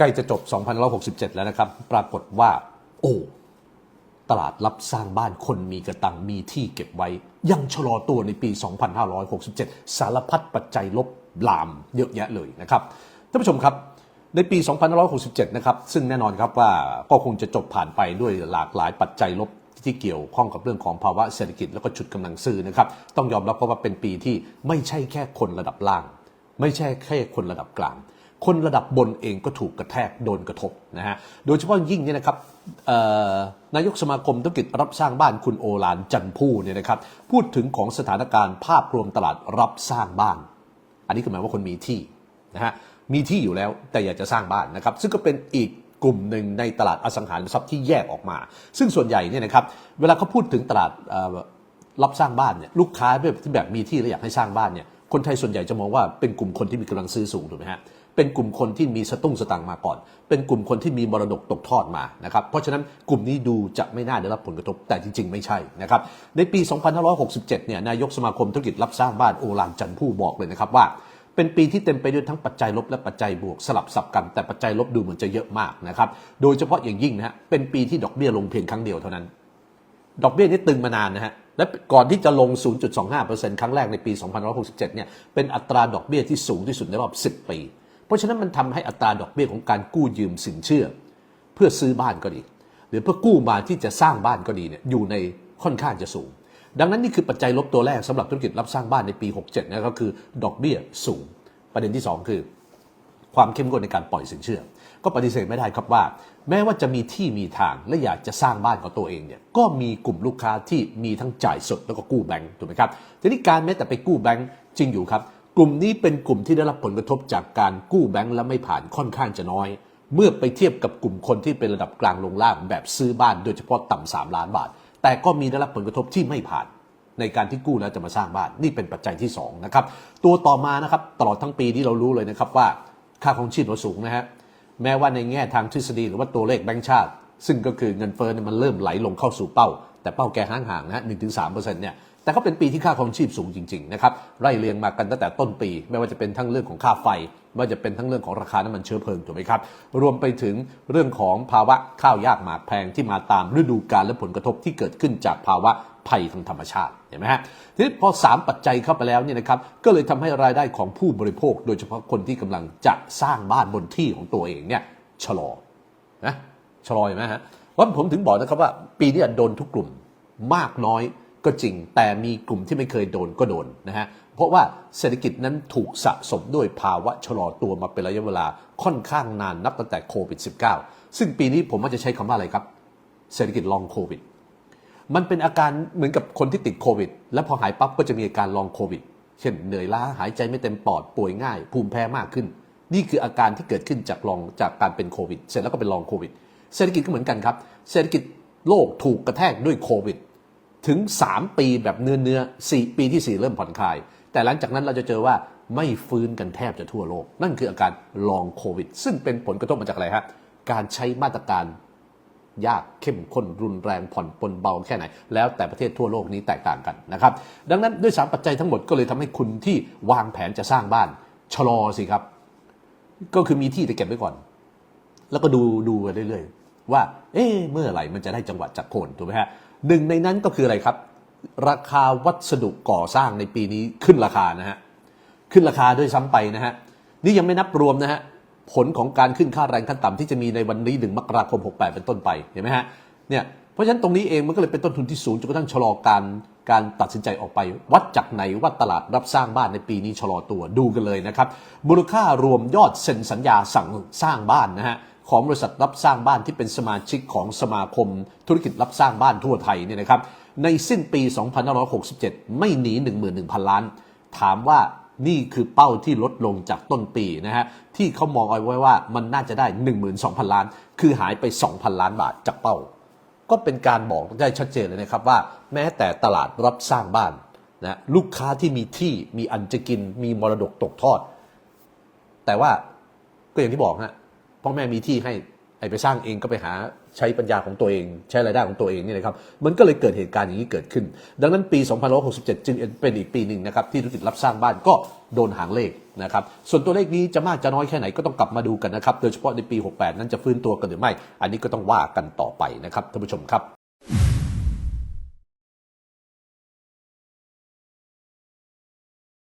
ใกล้จะจบ2567 แล้วนะครับ ปรากฏว่า โอ้ตลาดรับสร้างบ้านคนมีกระตังมีที่เก็บไว้ ยังชะลอตัวในปี 2567 สารพัดปัจจัยลบลามเยอะแยะเลยนะครับท่านผู้ชมครับในปี2567 นะครับ ซึ่งแน่นอนครับว่าก็คงจะจบผ่านไปด้วยหลากหลายปัจจัยลบที่เกี่ยวข้องกับเรื่องของภาวะเศรษฐกิจแล้วก็ชุดกำลังซื้อนะครับ ต้องยอมรับว่าเป็นปีที่ไม่ใช่แค่คนระดับล่าง ไม่ใช่แค่คนระดับกลาง คนระดับบนเองก็ถูกกระแทกโดนกระทบนะฮะ โดยเฉพาะยิ่งเนี่ยนะครับนายกสมาคมธุรกิจรับสร้างบ้านคุณโอฬารจันผู้เนี่ยนะครับพูดถึงของสถานการณ์ภาพรวมตลาดรับสร้างบ้าน อันนี้คือหมายว่าคนมีที่นะฮะมีที่อยู่แล้วแต่อยากจะสร้างบ้านนะครับ ซึ่งก็เป็นอีกกลุ่มหนึ่งในตลาดอสังหาริมทรัพย์ที่แยกออกมา ซึ่งส่วนใหญ่เนี่ยนะครับเวลาเขาพูดถึงตลาดรับสร้างบ้านเนี่ยลูกค้าแบบที่แบบมีที่และอยากให้สร้างบ้านเนี่ยคนไทยส่วนใหญ่จะมองว่าเป็นกลุ่มคนที่มีกำลังซื้อสูงถูกไหมฮะ เป็นกลุ่มคนที่มีสตุ้งสตังมาก่อน เป็นกลุ่มคนที่มีมรดกตกทอดมานะครับเพราะฉะนั้นกลุ่มนี้ดูจะไม่น่าได้รับผลกระทบแต่จริง ๆ ไม่ใช่นะครับในปี 2567 เนี่ยนายกสมาคมธุรกิจรับสร้างบ้านโอฬารจันผู้บอกเลยนะครับว่าเป็นปีที่เต็มไปด้วยทั้งปัจจัยลบและปัจจัยบวกสลับสับกันแต่ปัจจัยลบดูเหมือนจะเยอะมากนะครับโดยเฉพาะอย่างยิ่งนะฮะเป็นปีที่ดอกเบี้ยลงเพียงครั้งเดียวเท่านั้น ดอกเบี้ยนี่ตึงมานานนะฮะและก่อนที่จะลง 0.25%ครั้งแรกในปี 2567 เนี่ยเป็นอัตราดอกเบี้ยที่สูงที่สุดในรอบ 10 ปี เพราะฉะนั้นมันทำให้อัตราดอกเบี้ยของการกู้ยืมสินเชื่อ เพื่อซื้อบ้านก็ดี หรือเพื่อกู้มาที่จะสร้างบ้านก็ดีเนี่ยอยู่ในค่อนข้างจะสูง ดังนั้นนี่คือปัจจัยลบตัวแรกสำหรับธุรกิจรับสร้างบ้านในปี 67นะก็คือดอกเบี้ยสูง ประเด็นที่ 2 คือ ความเข้มงวดในการปล่อยสินเชื่อ ก็ปฏิเสธไม่ได้ครับว่า แม้ว่าจะมีที่มีทางและอยากจะสร้างบ้านของตัวเองเนี่ยก็มีกลุ่มลูกค้าที่มีทั้งจ่ายสดแล้วก็กู้แบงก์ถูกไหมครับทีนี้การแม้แต่ไปกู้แบงก์จริงอยู่ครับ ลุ่มนี้เป็นกลุ่มที่ได้รับผลกระทบจากการกู้แบงก์และไม่ผ่านค่อนข้างจะน้อย เมื่อไปเทียบกับกลุ่มคนที่เป็นระดับกลางลงล่างแบบซื้อบ้านโดยเฉพาะต่ำสามล้านบาท แต่ก็มีได้รับผลกระทบที่ไม่ผ่าน ในการที่กู้แล้วจะมาสร้างบ้านนี่เป็นปัจจัยที่2นะครับตัวต่อมานะครับตลอดทั้งปีที่เรารู้เลยนะครับว่า ค่าของชีพเราสูงนะฮะแม้ว่าในแง่ทางทฤษฎีหรือว่าตัวเลขแบงก์ชาติ ซึ่งก็คือเงินเฟ้อมันเริ่มไหลลงเข้าสู่เป้า แต่เป้าแกห่างๆนะฮะหนึ่งถึงสามเปอร์เซ็นต์เนี่ย แต่ก็เป็นปีที่ค่าของชีพสูงจริงๆนะครับไล่เรียงมากันตั้งแต่ต้นปี ไม่ว่าจะเป็นทั้งเรื่องของค่าไฟ ไม่ว่าจะเป็นทั้งเรื่องของราคาน้ำมันเชื้อเพลิงถูกไหมครับ รวมไปถึงเรื่องของภาวะข้าวยากหมากแพงที่มาตามฤดูกาลและผลกระทบที่เกิดขึ้นจากภาวะภัยทางธรรมชาติเห็นไหมฮะทีนี้พอ 3 ปัจจัยเข้าไปแล้วเนี่ยนะครับก็เลยทำให้รายได้ของผู้บริโภค โดยเฉพาะคนที่กำลังจะสร้างบ้านบนที่ของตัวเองเนี่ยชะลอนะชะลอเห็นไหมฮะว่าผมถึงบอกนะครับว่าปีนี้โดนทุกกลุ่มมากน้อย ก็จริง แต่มีกลุ่มที่ไม่เคยโดนก็โดนนะฮะ เพราะว่าเศรษฐกิจนั้นถูกสะสมด้วยภาวะชะลอตัวมาเป็นระยะเวลาค่อนข้างนานนับตั้งแต่โควิด -19 ซึ่งปีนี้ผมว่าจะใช้คำว่าอะไรครับ เศรษฐกิจลองโควิด มันเป็นอาการเหมือนกับคนที่ติดโควิด แล้วพอหายปั๊บก็จะมีอาการลองโควิด เช่นเหนื่อยล้าหายใจไม่เต็มปอดป่วยง่าย ภูมิแพ้มากขึ้น นี่คืออาการที่เกิดขึ้นจากลองจากการเป็นโควิด เสร็จแล้วก็เป็นลองโควิด เศรษฐกิจก็เหมือนกันครับ เศรษฐกิจโลกถูกกระแทกด้วยโควิด ถึง 3 ปีแบบเนื้อเนื้อ4ปีที่ 4 เริ่มผ่อนคลาย แต่หลังจากนั้นเราจะเจอว่าไม่ฟื้นกันแทบจะทั่วโลก นั่นคืออาการลองโควิด ซึ่งเป็นผลกระทบมาจากอะไรฮะ การใช้มาตรการยากเข้มข้นรุนแรงผ่อนปลนเบาแค่ไหน แล้วแต่ประเทศทั่วโลกนี้แตกต่างกันนะครับ ดังนั้นด้วย 3 ปัจจัยทั้งหมดก็เลยทำให้คุณที่วางแผนจะสร้างบ้าน ชะลอสิครับ ก็คือมีที่แต่เก็บไว้ก่อน แล้วก็ดูดูไปเรื่อยๆ ว่า เอ๊ะเมื่อไหร่มันจะได้จังหวะจากโคนถูกไหมฮะ หนึ่งในนั้นก็คืออะไรครับ ราคาวัสดุก่อสร้างในปีนี้ขึ้นราคานะฮะขึ้นราคาด้วยซ้ำไปนะฮะนี่ยังไม่นับรวมนะฮะผลของการขึ้นค่าแรงขั้นต่ำที่จะมีในวันนี้หนึ่งมกราคม 68 เป็นต้นไปเห็นไหมฮะเนี่ยเพราะฉะนั้นตรงนี้เองมันก็เลยเป็นต้นทุนที่สูงจนกระทั่งชะลอการการตัดสินใจออกไป วัดจากไหนว่าตลาดรับสร้างบ้านในปีนี้ชะลอตัวดูกันเลยนะครับมูลค่ารวมยอดเซ็นสัญญาสั่งสร้างบ้านนะฮะ ของบริษัทรับสร้างบ้านที่เป็นสมาชิกของสมาคม ธุรกิจรับสร้างบ้านทั่วไทยเนี่ยนะครับในสิ้นปี 2567 ไม่หนี 11,000 ล้าน ถามว่านี่คือเป้าที่ลดลงจากต้นปีนะฮะที่เขามองเอาไว้ว่ามันน่าจะได้ 12,000 ล้าน คือหายไป 2,000 ล้านบาทจากเป้า ก็เป็นการบอกได้ชัดเจนเลยนะครับว่า แม้แต่ตลาดรับสร้างบ้านนะลูกค้าที่มีที่มีอันจะกินมีมรดกตกทอด แต่ว่าก็อย่างที่บอกฮะ พ่อแม่มีที่ให้ไอไปสร้างเองก็ไปหาใช้ปัญญาของตัวเอง ใช้รายได้ของตัวเองนี่นะครับ มันก็เลยเกิดเหตุการณ์อย่างนี้เกิดขึ้น ดังนั้นปี 2567 จึงเป็นอีกปีหนึ่งนะครับ ที่ธุรกิจรับสร้างบ้านก็โดนหางเลขนะครับ ส่วนตัวเลขนี้จะมากจะน้อยแค่ไหนก็ต้องกลับมาดูกันนะครับ โดยเฉพาะในปี 68 นั้นจะฟื้นตัวกันหรือไม่ อันนี้ก็ต้องว่ากันต่อไปนะครับท่านผู้ชมครับ